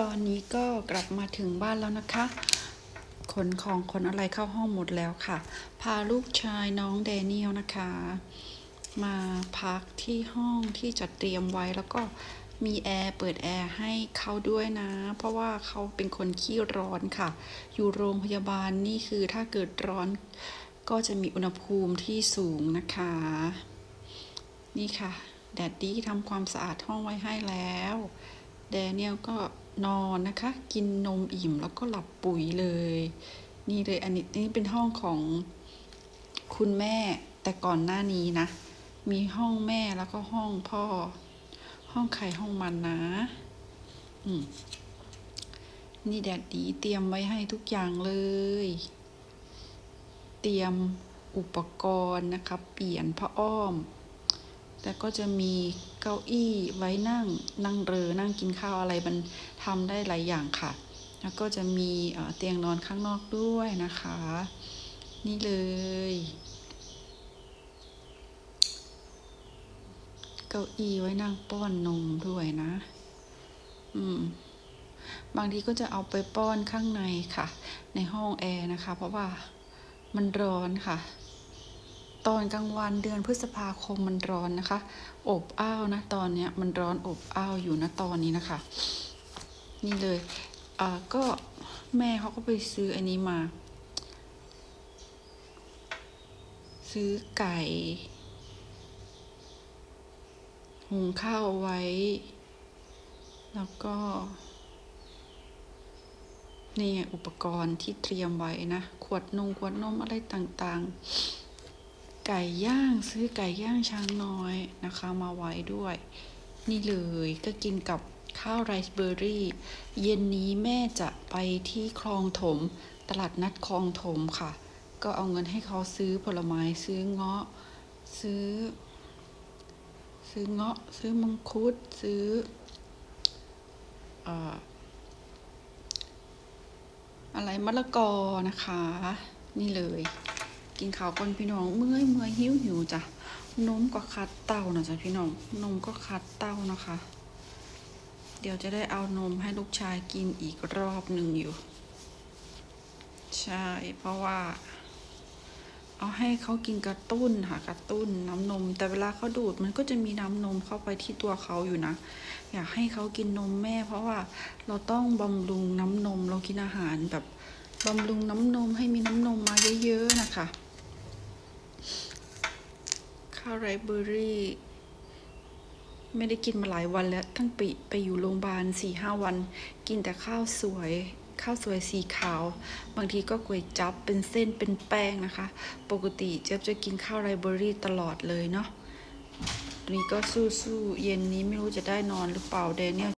ตอนนี้ก็กลับมาถึงบ้านแล้วนะคะขนของขนอะไรเข้าห้องหมดแล้วค่ะ พาลูกชายน้องแดเนียลนะคะ มาพักที่ห้องที่จัดเตรียมไว้แล้วก็มีแอร์เปิดแอร์ให้เขาด้วยนะ เพราะว่าเขาเป็นคนขี้ร้อนค่ะ อยู่โรงพยาบาลนี่คือถ้าเกิดร้อนก็จะมีอุณหภูมิที่สูงนะคะ นี่ค่ะ แดดดี้ทำความสะอาดห้องไว้ให้แล้ว แดเนียลก็ นอนนะคะ กินนมอิ่มแล้วก็หลับปุ๋ยเลย นี่เลยอันนี้นี่เป็นห้องของคุณแม่แต่ก่อนหน้านี้นะ มีห้องแม่แล้วก็ห้องพ่อ ห้องใครห้องมันนะ อืมนี่แดดดีเตรียมไว้ให้ทุกอย่างเลย เตรียมอุปกรณ์นะคะ เปลี่ยนผ้าอ้อม แต่ก็จะมีเก้าอี้ไว้นั่งนั่งเรือนั่งกินข้าวอะไรมันทำได้หลายอย่างค่ะ แล้วก็จะมีเอ่อเตียงนอนข้างนอกด้วยนะคะ นี่เลย เก้าอี้ไว้นั่งป้อนนมด้วยนะ อืมบางทีก็จะเอาไปป้อนข้างในค่ะ ในห้องแอร์นะคะ เพราะว่ามันร้อนค่ะ ตอนกลางวันเดือนพฤษภาคมมันร้อนนะคะ อบอ้าวนะตอนเนี้ยมันร้อนอบอ้าวอยู่นะตอนนี้นะคะ นี่เลยอ่าก็แม่เขาก็ไปซื้ออันนี้มา ซื้อไก่หุงข้าวไว้ แล้วก็นี่อุปกรณ์ที่เตรียมไว้นะ ขวดนมขวดนมอะไรต่างๆ ไก่ย่างซื้อไก่ย่างช้างน้อยนะคะมาไว้ด้วย นี่เลยก็กินกับข้าวไรซ์เบอร์รี่ เย็นนี้แม่จะไปที่คลองถม ตลาดนัดคลองถมค่ะ ก็เอาเงินให้เขาซื้อผลไม้ซื้อเงาะ ซื้อ ซื้อเงาะ ซื้อมังคุดซื้ออ่ออะไรมะละกอนะคะ นี่เลย กินข้าวก่อนพี่น้องเมื่อยเมื่อยหิวหิวจ้ะนมก็คัดเต้านะจ๊ะพี่น้องนมก็คัดเต้านะคะ เดี๋ยวจะได้เอานมให้ลูกชายกินอีกรอบหนึ่งอยู่ ใช่เพราะว่า เอาให้เขากินกระตุ้นค่ะกระตุ้นน้ำนม แต่เวลาเขาดูดมันก็จะมีน้ำนมเข้าไปที่ตัวเขาอยู่นะ อยากให้เขากินนมแม่ เพราะว่าเราต้องบำรุงน้ำนมเรากินอาหารแบบบำรุงน้ำนมให้มีน้ำนมมาเยอะๆนะคะ ข้าวไรเบอร์รี่ ไม่ได้กินมาหลายวันแล้ว ทั้งปีไปอยู่โรงพยาบาลสี่ห้าวัน กินแต่ข้าวสวยข้าวสวยสีขาว บางทีก็ก๋วยจั๊บเป็นเส้นเป็นแป้งนะคะ ปกติเจ๊บจะกินข้าวไรเบอร์รี่ตลอดเลยเนาะนี่ก็สู้ๆเย็นนี้ไม่รู้จะได้นอนหรือเปล่าแดเนียล